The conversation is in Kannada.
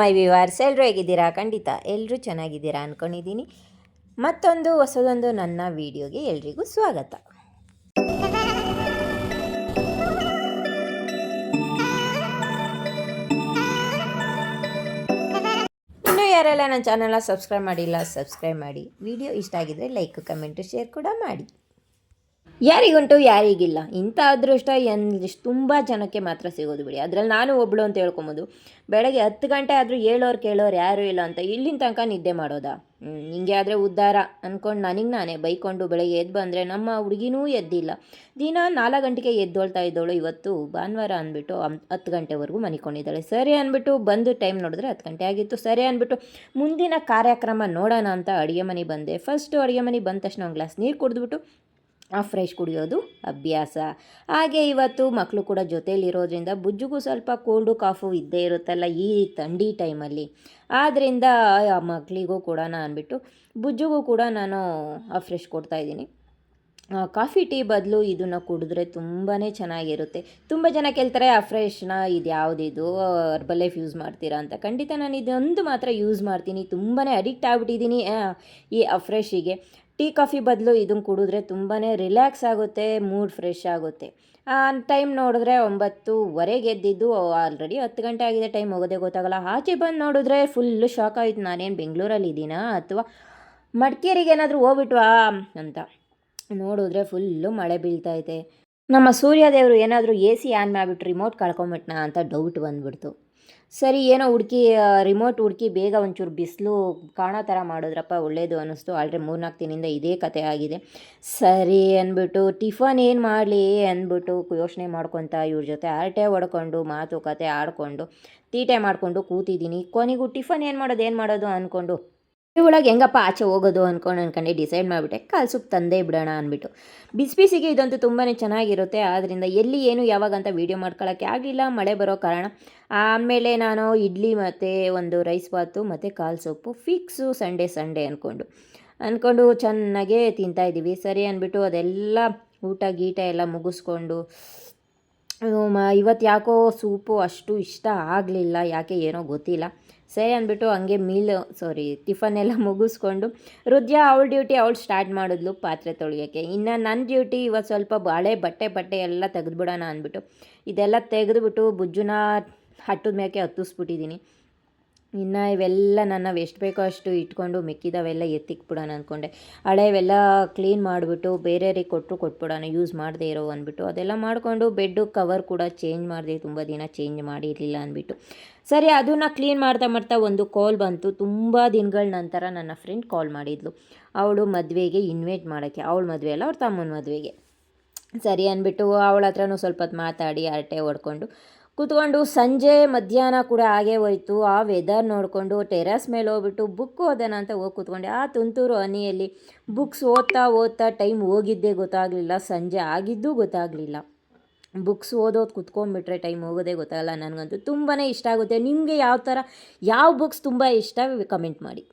ಮೈ ವಿವಾರ್ಸ್ ಎಲ್ಲರೂ ಹೇಗಿದ್ದೀರಾ? ಖಂಡಿತ ಎಲ್ಲರೂ ಚೆನ್ನಾಗಿದ್ದೀರಾ ಅಂದ್ಕೊಂಡಿದ್ದೀನಿ ಮತ್ತೊಂದು ಹೊಸದೊಂದು ನನ್ನ ವಿಡಿಯೋಗೆ ಎಲ್ರಿಗೂ ಸ್ವಾಗತ. ಇನ್ನೂ ಯಾರೆಲ್ಲ ನನ್ನ ಚಾನಲ್ನ ಸಬ್ಸ್ಕ್ರೈಬ್ ಮಾಡಿಲ್ಲ, ಸಬ್ಸ್ಕ್ರೈಬ್ ಮಾಡಿ. ವಿಡಿಯೋ ಇಷ್ಟ ಆಗಿದ್ದರೆ ಲೈಕ್, ಕಮೆಂಟು, ಶೇರ್ ಕೂಡ ಮಾಡಿ. ಯಾರಿಗುಂಟು ಯಾರಿಗಿಲ್ಲ. ಇಂಥ ಅದೃಷ್ಟ ಎನ್ ತುಂಬ ಜನಕ್ಕೆ ಮಾತ್ರ ಸಿಗೋದು ಬಿಡಿ. ಅದರಲ್ಲಿ ನಾನು ಒಬ್ಳು ಅಂತ ಹೇಳ್ಕೊಬೋದು. ಬೆಳಗ್ಗೆ ಹತ್ತು ಗಂಟೆ ಆದರೂ ಹೇಳೋರು ಕೇಳೋರು ಯಾರೂ ಇಲ್ಲ ಅಂತ ಇಲ್ಲಿನ ತನಕ ನಿದ್ದೆ ಮಾಡೋದಾ? ಹಿಂಗೆ ಆದರೆ ಉದ್ಧಾರ ಅಂದ್ಕೊಂಡು ನನಗೆ ನಾನೇ ಬೈಕೊಂಡು ಬೆಳಗ್ಗೆ ಎದ್ದು ಬಂದರೆ ನಮ್ಮ ಹುಡುಗಿನೂ ಎದ್ದಿಲ್ಲ. ದಿನ ನಾಲ್ಕು ಗಂಟೆಗೆ ಎದ್ದೋಳ್ತಾ ಇದ್ದವಳು ಇವತ್ತು ಭಾನುವಾರ ಅಂದ್ಬಿಟ್ಟು ಹತ್ತು ಗಂಟೆವರೆಗೂ ಮನಿಕೊಂಡಿದ್ದಾಳೆ. ಸರಿ ಅಂದ್ಬಿಟ್ಟು ಬಂದು ಟೈಮ್ ನೋಡಿದ್ರೆ ಹತ್ತು ಗಂಟೆ ಆಗಿತ್ತು. ಸರಿ ಅಂದ್ಬಿಟ್ಟು ಮುಂದಿನ ಕಾರ್ಯಕ್ರಮ ನೋಡೋಣ ಅಂತ ಅಡುಗೆ ಮನೆ ಬಂದೆ. ಫಸ್ಟು ಅಡುಗೆ ಮನೆ ಬಂದ ತಕ್ಷಣ ಒಂದು ಗ್ಲಾಸ್ ನೀರು ಕುಡಿದ್ಬಿಟ್ಟು ಆ ಫ್ರೆಶ್ ಕುಡಿಯೋದು ಅಭ್ಯಾಸ. ಹಾಗೆ ಇವತ್ತು ಮಕ್ಕಳು ಕೂಡ ಜೊತೆಯಲ್ಲಿರೋದ್ರಿಂದ ಬುಜ್ಜಿಗೂ ಸ್ವಲ್ಪ ಕೋಲ್ಡು ಕಾಫು ಇದ್ದೇ ಇರುತ್ತಲ್ಲ ಈ ಥಂಡಿ ಟೈಮಲ್ಲಿ. ಆದ್ದರಿಂದ ಆ ಮಕ್ಕಳಿಗೂ ಕೂಡ ನಾನು ಅಂದ್ಬಿಟ್ಟು ಬುಜ್ಜಿಗೂ ಕೂಡ ನಾನು ಆ ಫ್ರೆಶ್ ಕೊಡ್ತಾಯಿದ್ದೀನಿ ಕಾಫಿ ಟೀ ಬದಲು ಇದನ್ನು ಕುಡಿದ್ರೆ ತುಂಬಾ ಚೆನ್ನಾಗಿರುತ್ತೆ. ತುಂಬ ಜನ ಕೇಳ್ತಾರೆ, ಆ ಫ್ರೆಶ್ನ ಇದು ಯಾವುದಿದು? ಹರ್ಬಲ್ ಲೈಫ್ ಯೂಸ್ ಮಾಡ್ತೀರಾ? ಅಂತ. ಖಂಡಿತ ನಾನು ಇದೊಂದು ಮಾತ್ರ ಯೂಸ್ ಮಾಡ್ತೀನಿ. ತುಂಬಾ ಅಡಿಕ್ಟ್ ಆಗಿಬಿಟ್ಟಿದ್ದೀನಿ ಈ ಅಫ್ರೆಶಿಗೆ ಟೀ ಕಾಫಿ ಬದಲು ಇದನ್ನು ಕುಡಿದ್ರೆ ತುಂಬಾ ರಿಲ್ಯಾಕ್ಸ್ ಆಗುತ್ತೆ, ಮೂಡ್ ಫ್ರೆಶ್ ಆಗುತ್ತೆ. ಟೈಮ್ ನೋಡಿದ್ರೆ ಒಂಬತ್ತುವರೆಗೆ ಎದ್ದಿದ್ದು ಆಲ್ರೆಡಿ ಹತ್ತು ಗಂಟೆ ಆಗಿದೆ ಟೈಮ್, ಹೋಗೋದೇ ಗೊತ್ತಾಗಲ್ಲ. ಆಚೆ ಬಂದು ನೋಡಿದ್ರೆ ಫುಲ್ಲು ಶಾಕ್ ಆಯಿತು. ನಾನೇನು ಬೆಂಗಳೂರಲ್ಲಿ ಇದ್ದೀನಾ ಅಥವಾ ಮಡಿಕೇರಿಗೆ ಏನಾದರೂ ಹೋಗ್ಬಿಟ್ವಾ ಅಂತ ನೋಡಿದ್ರೆ ಫುಲ್ಲು ಮಳೆ ಬೀಳ್ತೈತೆ ನಮ್ಮ ಸೂರ್ಯದೇವರು ಏನಾದರೂ ಎ ಸಿ ಆನ್ ಮಾಡಿಬಿಟ್ಟು ರಿಮೋಟ್ ಕಳ್ಕೊಂಬಿಟ್ನಾ ಅಂತ ಡೌಟ್ ಬಂದ್ಬಿಡ್ತು. ಸರಿ, ಏನೋ ಹುಡುಕಿ ರಿಮೋಟ್ ಹುಡುಕಿ ಬೇಗ ಒಂಚೂರು ಬಿಸಿಲು ಕಾಣೋ ಥರ ಮಾಡಿದ್ರಪ್ಪ, ಒಳ್ಳೇದು ಅನ್ನಿಸ್ತು. ಆಲ್ರೆಡಿ ಮೂರ್ನಾಲ್ಕು ದಿನದಿಂದ ಇದೇ ಕತೆ ಆಗಿದೆ. ಸರಿ ಅಂದ್ಬಿಟ್ಟು, ಟಿಫನ್ ಏನು ಮಾಡಲಿ? ಅಂದ್ಬಿಟ್ಟು ಯೋಚನೆ ಮಾಡ್ಕೊತ ಇವ್ರ ಜೊತೆ ಹರಟೆ ಹೊಡ್ಕೊಂಡು, ಮಾತುಕತೆ ಆಡಿಕೊಂಡು, ತೀಟೆ ಮಾಡಿಕೊಂಡು ಕೂತಿದ್ದೀನಿ. ಕೊನೆಗೂ ಟಿಫನ್ ಏನು ಮಾಡೋದು ಏನು ಮಾಡೋದು ಅಂದ್ಕೊಂಡು ಒಳಗೆ ಹೆಂಗಪ್ಪ ಆಚೆ ಹೋಗೋದು ಅಂದ್ಕೊಂಡು ಅನ್ಕೊಂಡು ಡಿಸೈಡ್ ಮಾಡಿಬಿಟ್ಟೆ, ಕಾಲು ಸೂಪ್ ತಂದೇ ಬಿಡೋಣ ಅಂದ್ಬಿಟ್ಟು ಬಿಸಿ ಬಿಸಿಗೆ ಇದಂತೂ ತುಂಬಾ ಚೆನ್ನಾಗಿರುತ್ತೆ ಆದ್ದರಿಂದ ಎಲ್ಲಿ ಏನು ಯಾವಾಗ ಅಂತ ವೀಡಿಯೋ ಮಾಡ್ಕೊಳ್ಳೋಕ್ಕೆ ಆಗಲಿಲ್ಲ, ಮಳೆ ಬರೋ ಕಾರಣ. ಆಮೇಲೆ ನಾನು ಇಡ್ಲಿ ಮತ್ತು ಒಂದು ರೈಸ್ ಬಾತು ಮತ್ತು ಕಾಲು ಸೊಪ್ಪು ಫಿಕ್ಸು ಸಂಡೇ ಸಂಡೇ ಅಂದ್ಕೊಂಡು ಅಂದ್ಕೊಂಡು ಚೆನ್ನಾಗೇ ತಿಂತಾಯಿದ್ದೀವಿ ಸರಿ ಅಂದ್ಬಿಟ್ಟು ಅದೆಲ್ಲ ಊಟ ಗೀಟ ಎಲ್ಲ ಮುಗಿಸ್ಕೊಂಡು ಇವತ್ತು ಯಾಕೋ ಸೂಪು ಅಷ್ಟು ಇಷ್ಟ ಆಗಲಿಲ್ಲ, ಯಾಕೆ ಏನೋ ಗೊತ್ತಿಲ್ಲ. ಸರಿ ಅಂದ್ಬಿಟ್ಟು ಹಂಗೆ ಮೀಲ್ ಸಾರಿ ಟಿಫನ್ ಎಲ್ಲ ಮುಗಿಸ್ಕೊಂಡು ರುದ್ಯ ಅವಳ ಡ್ಯೂಟಿ ಅವಳು ಸ್ಟಾರ್ಟ್ ಮಾಡಿದ್ಲು ಪಾತ್ರೆ ತೊಳೆಯೋಕ್ಕೆ. ಇನ್ನು ನನ್ನ ಡ್ಯೂಟಿ ಇವತ್ತು ಸ್ವಲ್ಪ ಹಳೆ ಬಟ್ಟೆ ಬಟ್ಟೆ ಎಲ್ಲ ತೆಗೆದ್ಬಿಡೋಣ ಅಂದ್ಬಿಟ್ಟು ಇದೆಲ್ಲ ತೆಗೆದುಬಿಟ್ಟು ಬುಜ್ಜುನ ಹಟ್ಟದ ಮೇಕೆ ಹತ್ತಿಸ್ಬಿಟ್ಟಿದ್ದೀನಿ ಇನ್ನು ಇವೆಲ್ಲ ನನ್ನ ಎಷ್ಟು ಬೇಕೋ ಅಷ್ಟು ಇಟ್ಕೊಂಡು ಮಿಕ್ಕಿದವೆಲ್ಲ ಎತ್ತಿಕ್ಬಿಡೋಣ ಅಂದ್ಕೊಂಡೆ ಹಳೆವೆಲ್ಲ ಕ್ಲೀನ್ ಮಾಡಿಬಿಟ್ಟು ಬೇರೆಯವ್ರಿಗೆ ಕೊಟ್ಟರು ಕೊಟ್ಬಿಡೋಣ ಯೂಸ್ ಮಾಡದೇ ಇರೋ ಅಂದ್ಬಿಟ್ಟು. ಅದೆಲ್ಲ ಮಾಡಿಕೊಂಡು ಬೆಡ್ಡು ಕವರ್ ಕೂಡ ಚೇಂಜ್ ಮಾಡಿದೆ, ತುಂಬ ದಿನ ಚೇಂಜ್ ಮಾಡಿರಲಿಲ್ಲ ಅಂದ್ಬಿಟ್ಟು. ಸರಿ, ಅದನ್ನು ಕ್ಲೀನ್ ಮಾಡ್ತಾ ಮಾಡ್ತಾ ಒಂದು ಕಾಲ್ ಬಂತು. ತುಂಬ ದಿನಗಳ ನಂತರ ನನ್ನ ಫ್ರೆಂಡ್ ಕಾಲ್ ಮಾಡಿದ್ಲು. ಅವಳು ಮದುವೆಗೆ ಇನ್ವೈಟ್ ಮಾಡೋಕ್ಕೆ, ಅವಳ ಮದುವೆ ಅಲ್ಲ, ಅವ್ರ ತಮ್ಮನ ಮದುವೆಗೆ. ಸರಿ ಅಂದ್ಬಿಟ್ಟು ಅವಳ ಹತ್ರನೂ ಸ್ವಲ್ಪ ಮಾತಾಡಿ ಹರಟೆ ಹೊಡ್ಕೊಂಡು. ಕೂತ್ಕೊಂಡು ಸಂಜೆ ಮಧ್ಯಾಹ್ನ ಕೂಡ ಹಾಗೆ ಹೋಯಿತು. ಆ ವೆದರ್ ನೋಡಿಕೊಂಡು ಟೆರಸ್ ಮೇಲೆ ಹೋಗ್ಬಿಟ್ಟು ಬುಕ್ ಓದೋಣ ಅಂತ ಹೋಗಿ ಕೂತ್ಕೊಂಡೆ. ಆ ತುಂತುರು ಹನಿಯಲ್ಲಿ ಬುಕ್ಸ್ ಓದ್ತಾ ಓದ್ತಾ ಟೈಮ್ ಹೋಗಿದ್ದೇ ಗೊತ್ತಾಗಲಿಲ್ಲ. ಸಂಜೆ ಆಗಿದ್ದು ಗೊತ್ತಾಗಲಿಲ್ಲ. ಬುಕ್ಸ್ ಓದೋದು ಕುತ್ಕೊಂಡ್ಬಿಟ್ರೆ ಟೈಮ್ ಹೋಗೋದೇ ಗೊತ್ತಾಗಲ್ಲ. ನನಗಂತೂ ತುಂಬಾ ಇಷ್ಟ ಆಗುತ್ತೆ. ನಿಮಗೆ ಯಾವ ಥರ ಯಾವ ಬುಕ್ಸ್ ತುಂಬ ಇಷ್ಟ? ಕಮೆಂಟ್ ಮಾಡಿ.